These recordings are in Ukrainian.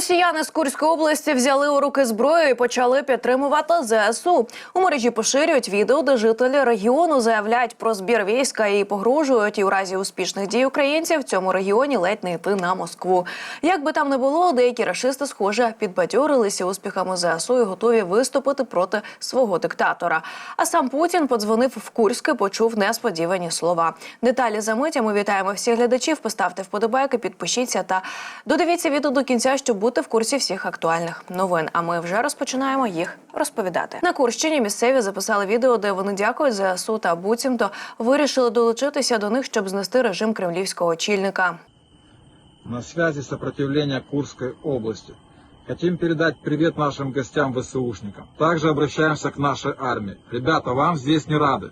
Росіяни з Курської області взяли у руки зброю і почали підтримувати ЗСУ. У мережі поширюють відео, де жителі регіону заявляють про збір війська і погрожують. І у разі успішних дій українців в цьому регіоні ледь не йти на Москву. Як би там не було, деякі рашисти, схоже, підбадьорилися успіхами ЗСУ і готові виступити проти свого диктатора. А сам Путін подзвонив в Курськ почув несподівані слова. Деталі за миття ми вітаємо всіх глядачів. Поставте вподобайки, підпишіться та додивіться відео до кінця, щоб бути в курсі всіх актуальних новин. А ми вже розпочинаємо їх розповідати. На Курщині місцеві записали відео, де вони дякують ЗСУ та буцімто вирішили долучитися до них, щоб знести режим кремлівського очільника. На связи сопротивления Курской области. Хотим передать привет нашим гостям ВСУшникам. Также обращаемся к нашей армии. Ребята, вам здесь не рады.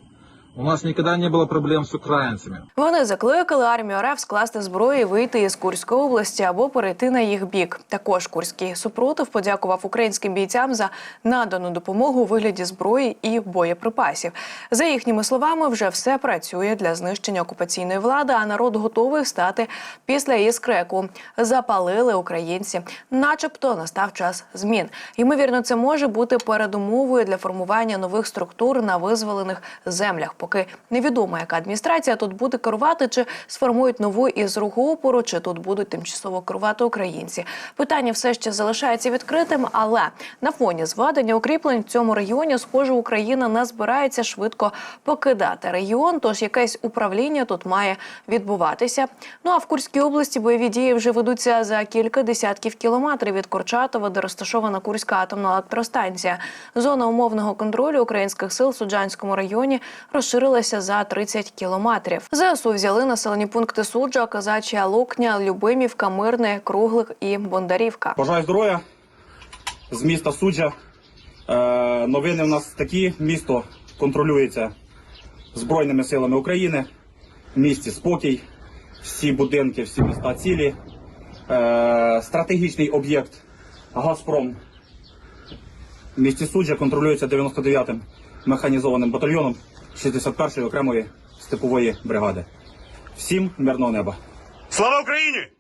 У нас никогда не было проблем с украинцами. Вони закликали армію РФ скласти зброю і вийти із Курської області або перейти на їх бік. Також курський супротив подякував українським бійцям за надану допомогу у вигляді зброї і боєприпасів. За їхніми словами, вже все працює для знищення окупаційної влади, а народ готовий встати після її скреку. Запалили українці, начебто настав час змін. Ймовірно, це може бути передумовою для формування нових структур на визволених землях. Поки невідомо, яка адміністрація тут буде керувати, чи сформують нову із руху опору, чи тут будуть тимчасово керувати українці. Питання все ще залишається відкритим, але на фоні зведення укріплень в цьому регіоні, схоже, Україна не збирається швидко покидати регіон. Тож якесь управління тут має відбуватися. Ну а в Курській області бойові дії вже ведуться за кілька десятків кілометрів від Корчатова, де розташована Курська атомна електростанція. Зона умовного контролю українських сил в Суджанському районі розширилася за 30 кілометрів. ЗСУ взяли населені пункти Суджа, Казачія, Лукня, Любимівка, Мирне, Круглик і Бондарівка. Бажаю здоров'я з міста Суджа. Е, новини у нас такі. Місто контролюється Збройними силами України. В місті спокій, всі будинки, всі міста цілі. Е, стратегічний об'єкт Газпром в місті Суджа контролюється 99-м механізованим батальйоном 61-ї окремої степової бригади. Всім мирного неба! Слава Україні!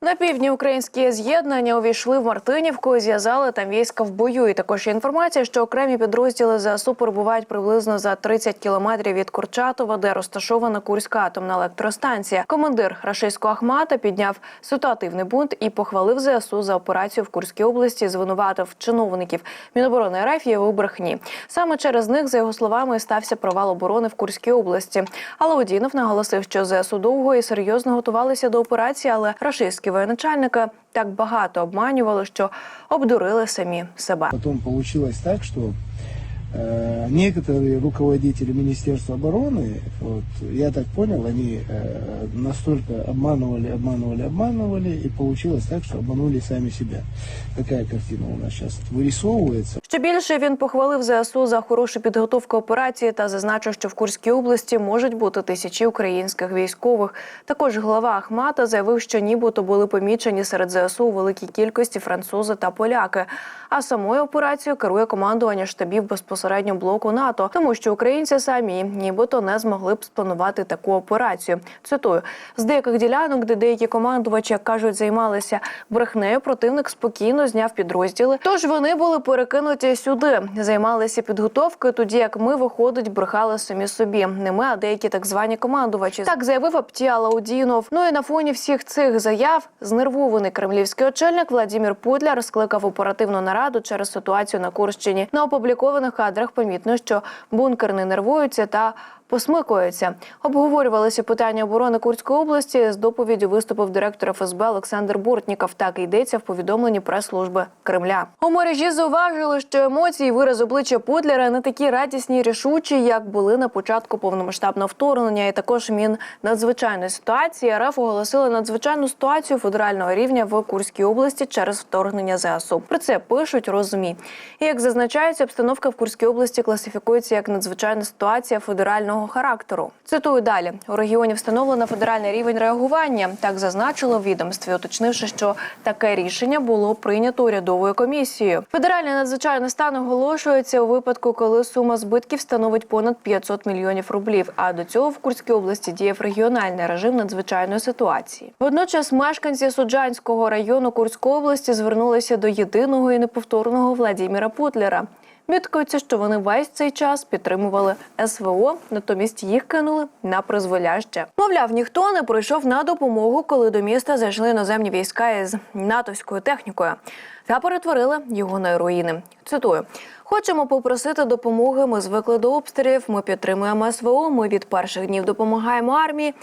На півдні українські з'єднання увійшли в Мартинівку зв'язали там війська в бою. І також є інформація, що окремі підрозділи ЗСУ перебувають приблизно за 30 кілометрів від Курчатова, де розташована Курська атомна електростанція. Командир рашистського Ахмата підняв ситуативний бунт і похвалив ЗСУ за операцію в Курській області. Звинуватив чиновників Міноборони РФ у брехні. Саме через них, за його словами, стався провал оборони в Курській області. Але Одінов наголосив, що ЗСУ довго і серйозно готувалися до операції, але рашистські воєначальники так багато обманювали, що обдурили самі себе. Потім получилось так, э, некоторые руководители Министерства обороны, вот, я так понял, они э, настолько обманывали, обманывали, обманывали, и получилось так, что обманули сами себя. Такая картина у нас сейчас вырисовывается. Ще більше він похвалив ЗСУ за хорошу підготовку операції та зазначив, що в Курській області можуть бути тисячі українських військових. Також глава Ахмата заявив, що нібито були помічені серед ЗСУ у великій кількості французи та поляки. А самою операцією керує командування штабів безпосередньо блоку НАТО, тому що українці самі нібито не змогли б спланувати таку операцію. Цитую з деяких ділянок, де деякі командувачі як кажуть, займалися брехнею. Противник спокійно зняв підрозділи. Тож вони були перекинуті сюди, займалися підготовкою. Тоді як ми виходить, брехали самі собі. Не ми, а деякі так звані командувачі. Так заявив Аптія Лаудінов. Ну і на фоні всіх цих заяв знервований кремлівський очільник Владимир Путля скликав оперативну нараду через ситуацію на Курщині. На опублікованих кадрах помітно, що бункер не нервується та посмикуються. Обговорювалися питання оборони Курської області. З доповіддю виступив директор ФСБ Олександр Бортніков. Так йдеться в повідомленні прес-служби Кремля. У мережі зауважили, що емоції, і вираз обличчя Путлера не такі радісні, і рішучі, як були на початку повномасштабного вторгнення. І також мін надзвичайної ситуації РФ оголосили надзвичайну ситуацію федерального рівня в Курській області через вторгнення ЗСУ. Про це пишуть розумі. І як зазначається, обстановка в Курській області класифікується як надзвичайна ситуація федерального локального характеру. Цитую далі: у регіоні встановлено федеральний рівень реагування. Так зазначило відомстві, уточнивши, що таке рішення було прийнято урядовою комісією. Федеральний надзвичайний стан оголошується у випадку, коли сума збитків становить понад 500 мільйонів рублів. А до цього в Курській області діяв регіональний режим надзвичайної ситуації. Водночас мешканці Суджанського району Курської області звернулися до єдиного і неповторного Владіміра Путлера. Міткаються, що вони весь цей час підтримували СВО, натомість їх кинули на призволяще. Мовляв, ніхто не прийшов на допомогу, коли до міста зайшли іноземні війська із натовською технікою та перетворили його на руїни. Цитую. Хочемо попросити допомоги. Ми звикли до обстрілів. Ми підтримуємо СВО. Ми від перших днів допомагаємо армії.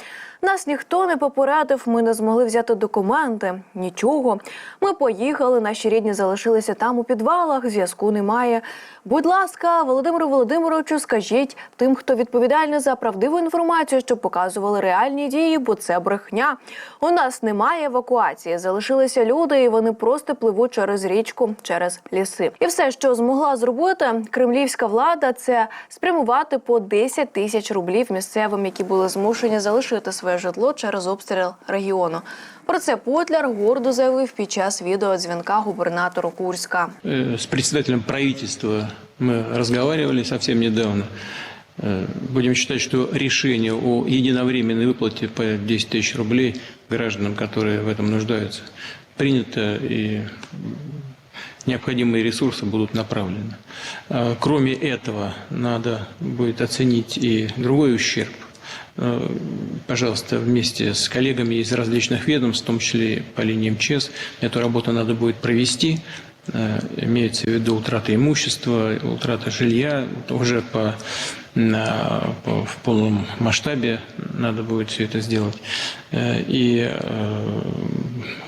Нас ніхто не попередив. Ми не змогли взяти документи. Нічого. Ми поїхали. Наші рідні залишилися там у підвалах. Зв'язку немає. Будь ласка, Володимиру Володимировичу, скажіть тим, хто відповідальний за правдиву інформацію, щоб показували реальні дії, бо це брехня. У нас немає евакуації. Залишилися люди, і вони просто пливуть через річку, через ліси. І все, що змогла зробити кремлівська влада, це спрямувати по 10 тисяч рублів місцевим, які були змушені залишити своє житло через обстріл регіону. Про це Путляр гордо заявив під час відеодзвінка губернатору Курська. Э, С председателем правительства мы разговаривали совсем недавно. Э, Будем считать, что решение о единовременной выплате по 10 тысяч рублей гражданам, которые в этом нуждаются, принято и необходимые ресурсы будут направлены. А, Кроме этого, надо будет оценить и другой ущерб. Э, Пожалуйста, вместе с коллегами из различных ведомств, в том числе по линии МЧС, эту работу надо будет провести. Э, Имеется в виду утрата имущества, утрата жилья. Уже по, на- по- в полном масштабе надо будет все это сделать. И,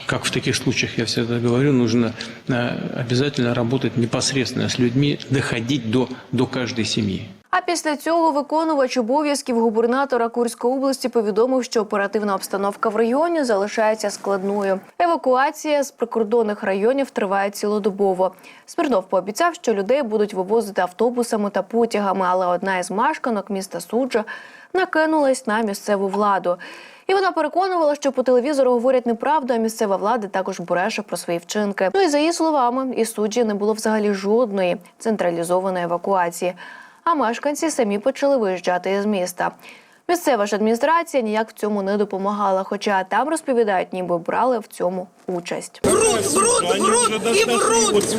как в таких случаях я всегда говорю, нужно э, обязательно работать непосредственно с людьми, доходить до, до каждой семьи. А після цього виконувач обов'язків губернатора Курської області повідомив, що оперативна обстановка в регіоні залишається складною. Евакуація з прикордонних районів триває цілодобово. Смірнов пообіцяв, що людей будуть вивозити автобусами та потягами, але одна із мешканок міста Суджа накинулась на місцеву владу. І вона переконувала, що по телевізору говорять неправду, а місцева влада також бреше про свої вчинки. Ну і за її словами, і суджі не було взагалі жодної централізованої евакуації. А мешканці самі почали виїжджати із міста. Місцева ж адміністрація ніяк в цьому не допомагала, хоча там розповідають, ніби брали в цьому участь. Врут, врут, врут и врут.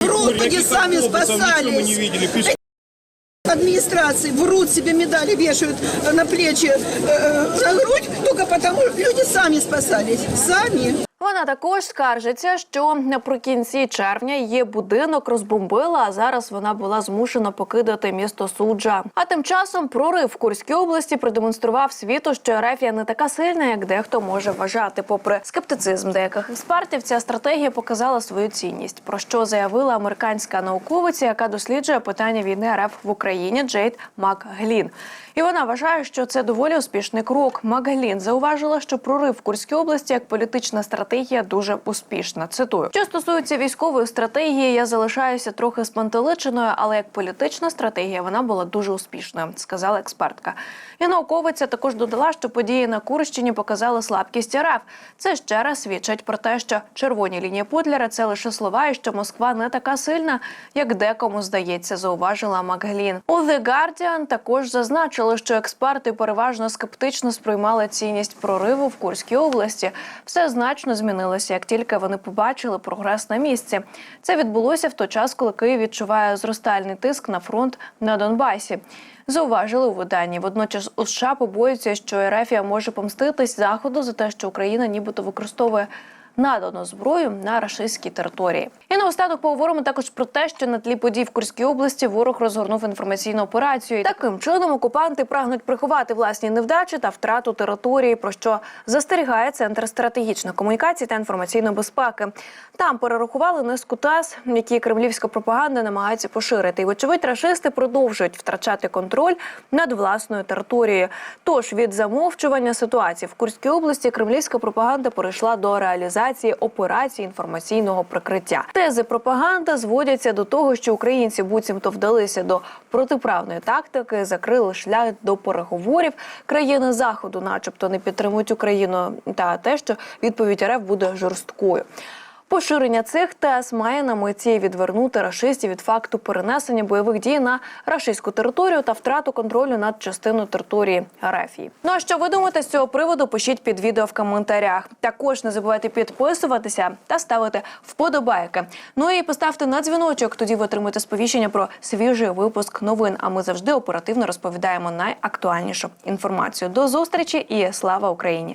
Врут, они сами спасались. Администрации врут себе медали, вешают на плечи, э, на грудь, только потому люди сами спасались. Сами. Також скаржиться, що наприкінці червня її будинок розбомбила, а зараз вона була змушена покидати місто суджа. А тим часом прорив в Курській області продемонстрував світу, що Ерефія не така сильна, як дехто може вважати. Попри скептицизм деяких експертів, ця стратегія показала свою цінність. Про що заявила американська науковиця, яка досліджує питання війни РФ в Україні Джейд МакГлін. І вона вважає, що це доволі успішний крок. Макглін зауважила, що прорив в Курській області як політична стратегія дуже успішна. Цитую, що стосується військової стратегії, я залишаюся трохи спантеличеною, але як політична стратегія вона була дуже успішною, сказала експертка. І науковиця також додала, що події на Курщині показали слабкість РФ. Це ще раз свідчить про те, що червоні лінії Путлера це лише слова, і що Москва не така сильна, як декому здається, зауважила Макглін. У The Guardian також зазначили, що експерти переважно скептично сприймали цінність прориву в Курській області. Все значно змінилося, як тільки вони побачили прогрес на місці. Це відбулося в той час, коли Київ відчуває зростальний тиск на фронт на Донбасі. Зауважили у виданні. Водночас у США побоюються, що Ерефія може помститись заходу за те, що Україна нібито використовує надану зброю на рашистській території. І наостанок поговоримо також про те, що на тлі подій в Курській області ворог розгорнув інформаційну операцію. Таким чином окупанти прагнуть приховати власні невдачі та втрату території, про що застерігає центр стратегічної комунікації та інформаційної безпеки. Там перерахували низку тез, які кремлівська пропаганда намагається поширити. І вочевидь, рашисти продовжують втрачати контроль над власною територією. Тож від замовчування ситуації в Курській області кремлівська пропаганда перейшла до реалізації організації операції інформаційного прикриття. Тези пропаганди зводяться до того, що українці буцімто вдалися до протиправної тактики, закрили шлях до переговорів. Країни заходу, начебто, не підтримують Україну, та те, що відповідь РФ буде жорсткою. Поширення цих тез має на меті відвернути рашистів від факту перенесення бойових дій на рашистську територію та втрату контролю над частиною території РФ. Ну а що ви думаєте з цього приводу? Пишіть під відео в коментарях. Також не забувайте підписуватися та ставити вподобайки. Ну і поставте на дзвіночок. Тоді ви отримаєте сповіщення про свіжий випуск новин. А ми завжди оперативно розповідаємо найактуальнішу інформацію. До зустрічі і слава Україні!